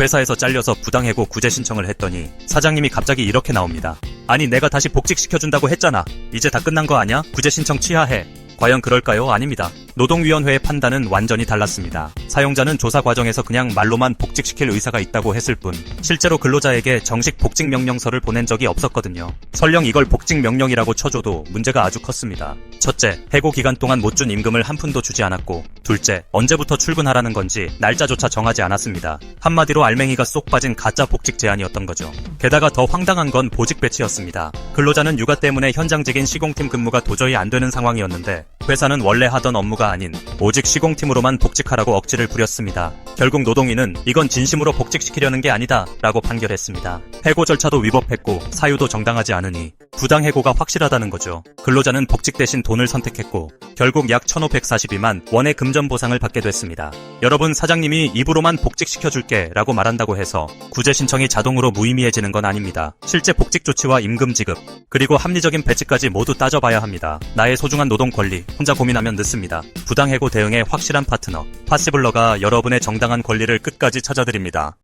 회사에서 잘려서 부당해고 구제 신청을 했더니 사장님이 갑자기 이렇게 나옵니다. 아니 내가 다시 복직시켜준다고 했잖아. 이제 다 끝난 거 아냐? 구제 신청 취하해. 과연 그럴까요? 아닙니다. 노동위원회의 판단은 완전히 달랐습니다. 사용자는 조사 과정에서 그냥 말로만 복직시킬 의사가 있다고 했을 뿐 실제로 근로자에게 정식 복직 명령서를 보낸 적이 없었거든요. 설령 이걸 복직 명령이라고 쳐줘도 문제가 아주 컸습니다. 첫째, 해고 기간 동안 못 준 임금을 한 푼도 주지 않았고 둘째, 언제부터 출근하라는 건지 날짜조차 정하지 않았습니다. 한마디로 알맹이가 쏙 빠진 가짜 복직 제안이었던 거죠. 게다가 더 황당한 건 보직 배치였습니다. 근로자는 육아 때문에 현장직인 시공팀 근무가 도저히 안 되는 상황이었는데 회사는 원래 하던 업무가 아닌 오직 시공팀으로만 복직하라고 억지를 부렸습니다. 결국 노동위는 이건 진심으로 복직시키려는 게 아니다 라고 판결했습니다. 해고 절차도 위법했고 사유도 정당하지 않으니 부당 해고가 확실하다는 거죠. 근로자는 복직 대신 돈을 선택했고 결국 약 1542만 원의 금전 보상을 받게 됐습니다. 여러분 사장님이 입으로만 복직시켜줄게 라고 말한다고 해서 구제 신청이 자동으로 무의미해지는 건 아닙니다. 실제 복직 조치와 임금 지급 그리고 합리적인 배치까지 모두 따져봐야 합니다. 나의 소중한 노동 권리 혼자 고민하면 늦습니다. 부당 해고 대응에 확실한 파트너 파시블러가 여러분의 정당한 권리를 끝까지 찾아드립니다.